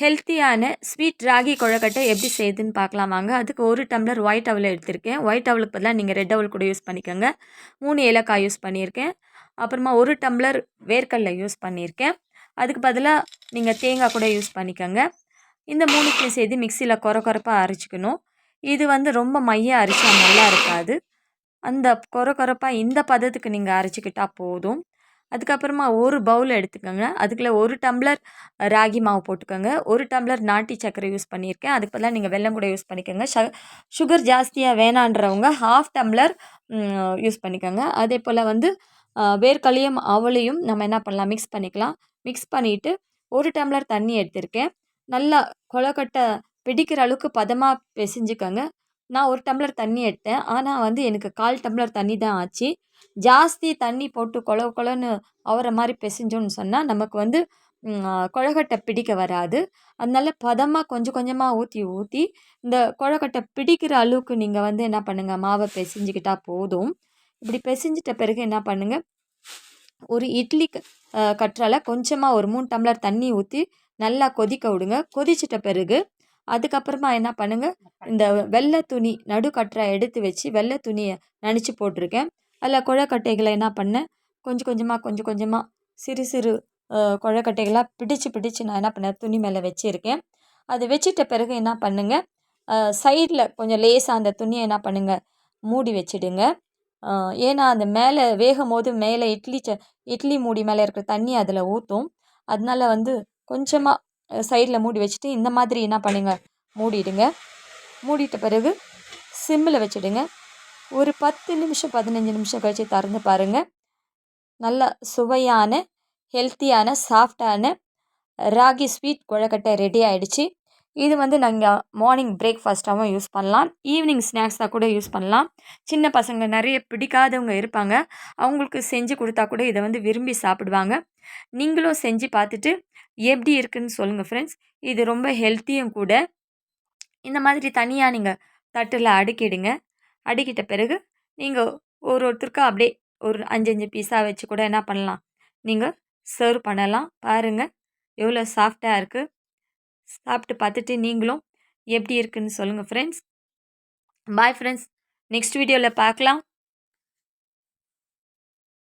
ஹெல்த்தியான ஸ்வீட் ராகி கொழக்கட்டை எப்படி செய்யுதுன்னு பார்க்கலாம் வாங்க. அதுக்கு ஒரு டம்ளர் ஒயிட் அவல் எடுத்திருக்கேன். ஒயிட் அவலுக்கு பதிலாக நீங்கள் ரெட் அவல் கூட யூஸ் பண்ணிக்கோங்க. மூணு ஏலக்காய் யூஸ் பண்ணியிருக்கேன். அப்புறமா ஒரு டம்ளர் வேர்க்கடலை யூஸ் பண்ணியிருக்கேன். அதுக்கு பதிலாக நீங்கள் தேங்காய் கூட யூஸ் பண்ணிக்கோங்க. இந்த மூணுத்தையும் சேர்த்து மிக்சியில் குற குறப்பாக அரைச்சிக்கணும். இது வந்து ரொம்ப மைய அரைச்சா நல்லா இருக்காது. அந்த குற குறப்பாக இந்த பதத்துக்கு நீங்கள் அரைச்சிக்கிட்டால் போதும். அதுக்கப்புறமா ஒரு பவுல் எடுத்துக்கோங்க. அதுக்குள்ளே ஒரு டம்ளர் ராகி மாவு போட்டுக்கோங்க. ஒரு டம்ளர் நாட்டி சர்க்கரை யூஸ் பண்ணியிருக்கேன். அதுக்கு பதிலாக நீங்கள் வெள்ளம் கூட யூஸ் பண்ணிக்கோங்க. ஷ சுகர் ஜாஸ்தியாக வேணான்றவங்க ஹாஃப் டம்ளர் யூஸ் பண்ணிக்கோங்க. அதே போல் வந்து வேர்க்கலையும் அவளையும் நம்ம என்ன பண்ணலாம்? மிக்ஸ் பண்ணிக்கலாம். மிக்ஸ் பண்ணிவிட்டு ஒரு டம்ளர் தண்ணி எடுத்திருக்கேன். நல்லா கொலக்கட்டை பிடிக்கிற அளவுக்கு பதமாக பிசைஞ்சுக்கோங்க. நான் ஒரு டம்ளர் தண்ணி எடுத்தேன். ஆனால் வந்து எனக்கு கால் டம்ளர் தண்ணி தான் ஆச்சு. ஜாஸ்தி தண்ணி போட்டு கொல கொலன்னு அவரை மாதிரி பிசைஞ்சோன்னு சொன்னால் நமக்கு வந்து கொழக்கட்டை பிடிக்க வராது. அதனால பதமாக கொஞ்சம் கொஞ்சமாக ஊற்றி ஊற்றி இந்த கொழக்கட்டை பிடிக்கிற அளவுக்கு நீங்கள் வந்து என்ன பண்ணுங்கள் மாவை பிசைஞ்சிக்கிட்டால் போதும். இப்படி பிசைஞ்சிட்ட பிறகு என்ன பண்ணுங்கள் ஒரு இட்லி கற்றால கொஞ்சமாக ஒரு மூணு டம்ளர் தண்ணி ஊற்றி நல்லா கொதிக்க விடுங்க. கொதிச்சிட்ட பிறகு அதுக்கப்புறமா என்ன பண்ணுங்கள் இந்த வெள்ளை துணி நடுக்கற்றை எடுத்து வச்சு வெள்ளை துணியை நனைச்சி போட்டிருக்கேன். அதில் கொழக்கட்டைகளை என்ன பண்ணேன் கொஞ்சம் கொஞ்சமாக கொஞ்சம் கொஞ்சமாக சிறு சிறு கொழக்கட்டைகளாக பிடிச்சு பிடிச்சு நான் என்ன பண்ணேன் துணி மேலே வச்சுருக்கேன். அது வச்சிட்ட பிறகு என்ன பண்ணுங்கள் சைடில் கொஞ்சம் லேசாக அந்த துணியை என்ன பண்ணுங்கள் மூடி வச்சிடுங்க. ஏன்னா அந்த மேலே வேகும் போது மேலே இட்லி ச இட்லி மூடி மேலே இருக்கிற தண்ணி அதில் ஊற்றும் அதனால வந்து கொஞ்சமாக சைடில் மூடி வச்சுட்டு இந்த மாதிரி என்ன பண்ணுங்கள் மூடிடுங்க. மூடிட்ட பிறகு சிம்மில் வச்சுடுங்க. ஒரு பத்து நிமிஷம் பதினஞ்சு நிமிஷம் கழித்து திறந்து பாருங்கள் நல்ல சுவையான ஹெல்த்தியான சாஃப்டான ராகி ஸ்வீட் கொழக்கட்டை ரெடி ஆகிடுச்சி இது வந்து நாங்கள் மார்னிங் பிரேக்ஃபாஸ்ட்டாகவும் யூஸ் பண்ணலாம். ஈவினிங் ஸ்நாக்ஸாக கூட யூஸ் பண்ணலாம். சின்ன பசங்க நிறைய பிடிக்காதவங்க இருப்பாங்க. அவங்களுக்கு செஞ்சு கொடுத்தா கூட இதை வந்து விரும்பி சாப்பிடுவாங்க. நீங்களும் செஞ்சு பார்த்துட்டு எப்படி இருக்குதுன்னு சொல்லுங்கள் ஃப்ரெண்ட்ஸ் இது ரொம்ப ஹெல்த்தியும் கூட. இந்த மாதிரி தனியாக நீங்கள் தட்டில் அடுக்கிடுங்க. அடுக்கிட்ட பிறகு நீங்கள் ஒரு ஒருத்தருக்கும் அப்படியே ஒரு அஞ்சு அஞ்சு பீஸாக வச்சு கூட என்ன பண்ணலாம். நீங்கள் சர்வ் பண்ணலாம். பாருங்கள் எவ்வளோ சாஃப்டாக இருக்குது சாப்பிட்டு பார்த்துட்டு நீங்களும் எப்படி இருக்குதுன்னு சொல்லுங்கள் ஃப்ரெண்ட்ஸ் பாய் ஃப்ரெண்ட்ஸ் நெக்ஸ்ட் வீடியோவில் பார்க்கலாம்.